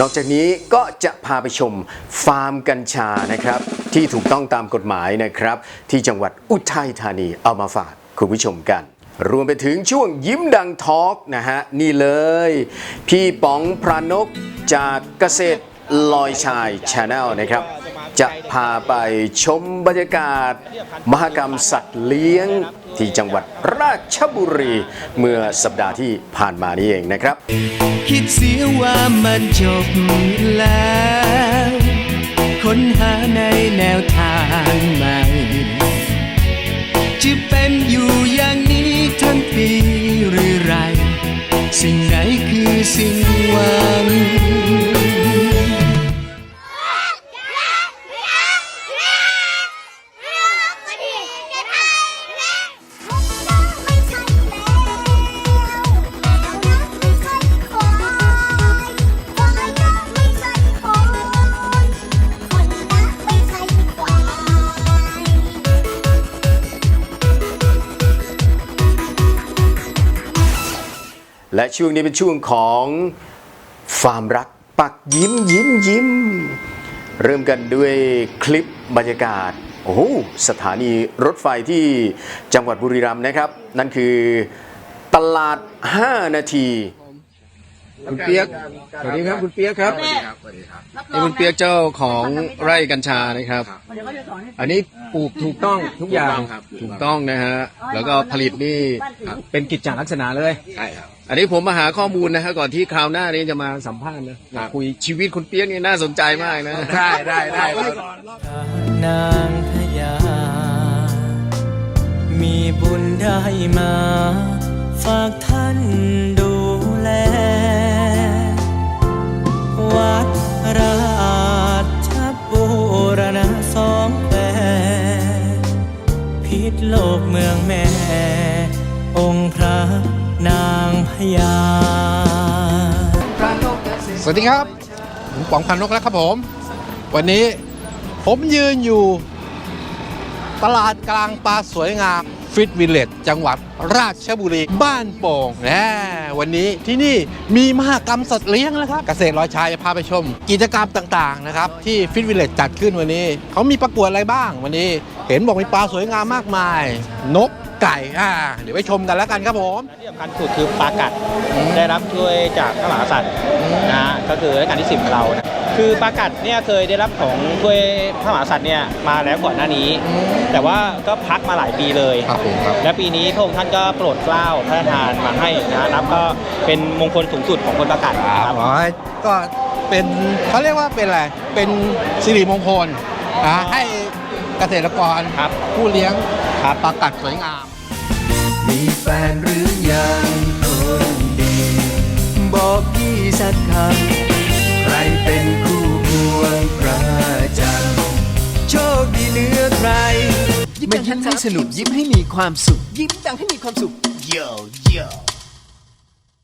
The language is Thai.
นอกจากนี้ก็จะพาไปชมฟาร์มกัญชานะครับ ที่ถูกต้องตามกฎหมายนะครับ ที่จังหวัดอุทัยธานีเอามาฝากคุณผู้ชมกัน รวมไปถึงช่วงยิ้มดังทอล์กนะฮะ นี่เลย พี่ป๋องพรานกจากเกษตรลอยชายชาแนลนะครับ จะพาไปชมบรรยากาศ มหกรรมสัตว์เลี้ยงที่จังหวัดราชบุรี เมื่อสัปดาห์ที่ผ่านมานี้เองนะครับ คิดเสียว่ามันจบแล้ว ค้นหาในแนว และช่วงนี้เป็นช่วงของฟาร์มรักปักยิ้มยิ้มยิ้ม เริ่มกันด้วยคลิปบรรยากาศ โอ้โหสถานีรถไฟที่จังหวัดบุรีรัมย์นะครับ นั่นคือตลาด 5 นาทีคุณเปียกสวัสดีครับคุณเปียกครับนี่คุณเปียกเจ้าของไร่กัญชานะครับ อันนี้ปลูกถูกต้องทุกอย่างถูกต้องนะฮะ แล้วก็ผลิตนี่เป็นกิจจลักษณะเลย ใช่ครับ อันนี้ผมมาหาข้อมูลนะฮะก่อนที่คราวหน้านี้จะมาสัมภาษณ์นะครับคุยชีวิตคุณเปียกนี่น่าสนใจมากนะได้ได้ได้ครับนางพญามีบุญได้มา ฝากท่านดูแล วัดราชบูรณะสองแควพิษโลกเมืองแม่องค์พระนางพญาสวัสดีครับ ผมป๋องพันนกแล้วครับผม วันนี้ผมยืนอยู่ ตลาดกลางปลาสวยงามฟิตวิลเลจจังหวัดราชบุรี บ้านโป่งแนะวันนี้ที่นี่มีมหกรรมสัตว์เลี้ยงนะครับ เกษตรร้อยชายจะพาไปชม กิจกรรมต่างๆนะครับ ที่ฟิตวิลเลจจัดขึ้นวันนี้ เขามีประกวดอะไรบ้างวันนี้ เห็นบอกมีปลาสวยงามมากมาย นก ไก่อ่าเดี๋ยวไปชมกันแล้วกันครับผมที่สำคัญสุดคือปลากัดได้รับช่วยจากพระมหากษัตริย์นะฮะก็คือรัชกาลที่10ของเรานะคือปลากัดเนี่ยเคยได้รับของถ้วยพระมหากษัตริย์เนี่ยมาแล้วก่อนหน้านี้ แต่ว่าก็พักมาหลายปีเลย ครับผมครับ และปีนี้พระองค์ท่านก็โปรดเกล้าพระราชทานมาให้นะฮะรับก็เป็นมงคลสูงสุดของคนปลากัดนะครับ อ๋อก็เป็นเขาเรียกว่าเป็นอะไร เป็นสิริมงคลนะให้เกษตรกรครับ ผู้เลี้ยงครับ ปลากัดสวยงาม มีแฟนหรือยังคนดี บอกพี่สักคำ ใครเป็นคู่ควงพระจันทร์โชคดีเหนือใครมายิ้มให้สนุกยิ้มให้มีความสุข ยิ้มดังให้มีความสุข Yo yo